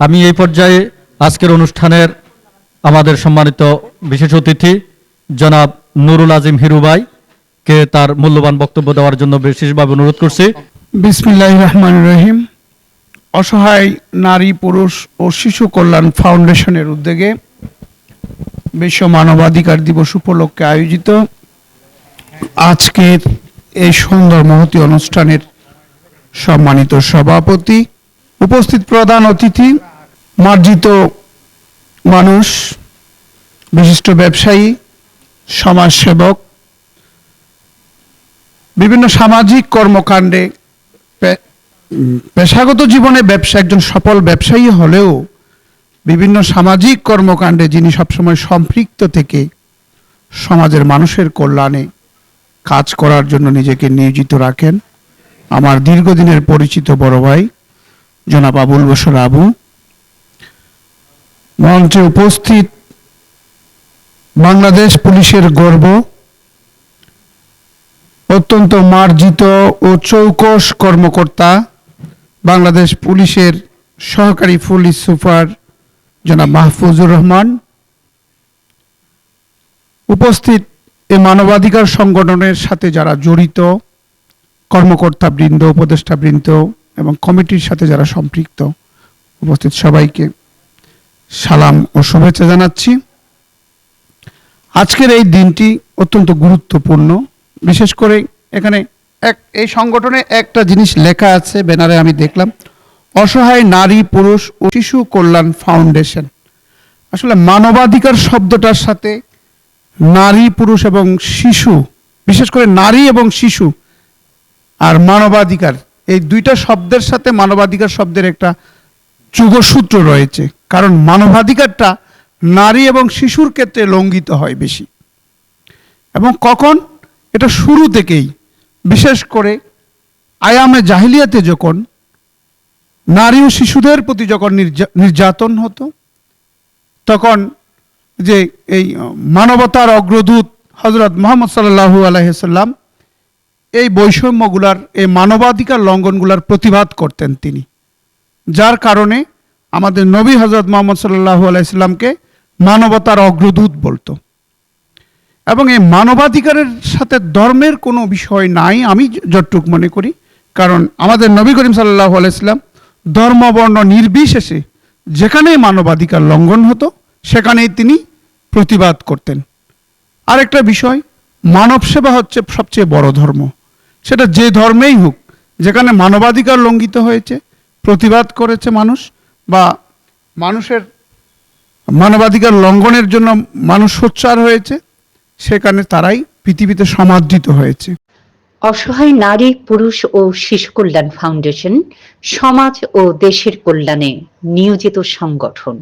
আমি এই পর্যায়ে আজকের অনুষ্ঠানের আমাদের সম্মানিত বিশেষ অতিথি, জনাব নুরুল আজিম হিরুবাই কে তার মূল্যবান বক্তব্য দেওয়ার জন্য বিশেষভাবে অনুরোধ করছি। বিসমিল্লাহ রহমান রহিম। অসহায় নারী, পুরুষ ও শিশু কল্যাণ ফাউন্ডেশনের উদ্যোগে বিশ্ব মানবাধিকার দিবস উপলক্ষে আয়োজিত আজকের এই সুন্দর মহতী অনুষ্ঠানের সম্মানিত সভাপতি উপস্থিত প্রধান অতিথি, মার্জিত মানুষ, বিশিষ্ট ব্যবসায়ী, সমাজসেবক, বিভিন্ন সামাজিক কর্মকাণ্ডে পেশাগত জীবনে ব্যবসা, একজন সফল ব্যবসায়ী হলেও বিভিন্ন সামাজিক কর্মকাণ্ডে যিনি সবসময় সম্পৃক্ত থেকে সমাজের মানুষের কল্যাণে কাজ করার জন্য নিজেকে নিয়োজিত রাখেন। আমার দীর্ঘদিনের পরিচিত বড় ভাই জনাব আবুল বসর আবু। মঞ্চে উপস্থিত বাংলাদেশ পুলিশের গর্ব, অত্যন্ত মার্জিত ও চৌকস কর্মকর্তা, বাংলাদেশ পুলিশের সহকারী পুলিশ সুপার জনাব মাহফুজুর রহমান। উপস্থিত এ মানবাধিকার সংগঠনের সাথে যারা জড়িত কর্মকর্তা বৃন্দ উপদেষ্টা বৃন্দ এবং কমিটির সাথে যারা সম্পৃক্ত উপস্থিত সবাইকে সালাম ও শুভেচ্ছা জানাচ্ছি। আজকের এই দিনটি অত্যন্ত গুরুত্বপূর্ণ। বিশেষ করে এখানে এক, এই সংগঠনে একটা জিনিস লেখা আছে, ব্যানারে আমি দেখলাম, অসহায় নারী, পুরুষ ও শিশু কল্যাণ ফাউন্ডেশন। আসলে মানবাধিকার শব্দটার সাথে নারী, পুরুষ এবং শিশু, বিশেষ করে নারী এবং শিশু আর মানবাধিকার এই দুইটা শব্দের সাথে মানবাধিকার শব্দের একটা যুগসূত্র রয়েছে। কারণ মানবাধিকারটা নারী এবং শিশুর ক্ষেত্রে লঙ্ঘিত হয় বেশি। এবং কখন? এটা শুরু থেকেই। বিশেষ করে আয়ামে জাহিলিয়াতে যখন নারী ও শিশুদের প্রতি যখন নির্যা- নির্যাতন হতো, তখন যে এই মানবতার অগ্রদূত হজরত মোহাম্মদ সাল্লাহু আলাইসাল্লাম এই বৈষম্যগুলার, এই মানবাধিকার লঙ্ঘনগুলার প্রতিবাদ করতেন তিনি। যার কারণে আমাদের নবী হজরত মোহাম্মদ সাল্লাহ আলাইসাল্লামকে মানবতার অগ্রদূত বলতো। এবং এই মানবাধিকারের সাথে ধর্মের কোনো বিষয় নাই, আমি যতটুক মনে করি। কারণ আমাদের নবী করিম সাল্লাহ আলাইসলাম ধর্ম, বর্ণ নির্বিশেষে যেখানেই মানবাধিকার লঙ্ঘন হতো, সেখানেই তিনি প্রতিবাদ করতেন। আরেকটা বিষয় মানব সেবা হচ্ছে সবচেয়ে বড় ধর্ম। সেটা যে ধর্মেই হোক, যেখানে মানবাধিকার লঙ্ঘিত হয়েছে, প্রতিবাদ করেছে মানুষ, বা মানুষের মানবাধিকার লঙ্ঘনের জন্য মানুষ সোচ্চার হয়েছে, সেখানে তারাই পৃথিবীতে সমাদৃত হয়েছে। অসহায় নারী, পুরুষ ও শিশু কল্যাণ ফাউন্ডেশন, সমাজ ও দেশের কল্যাণে নিয়োজিত সংগঠন।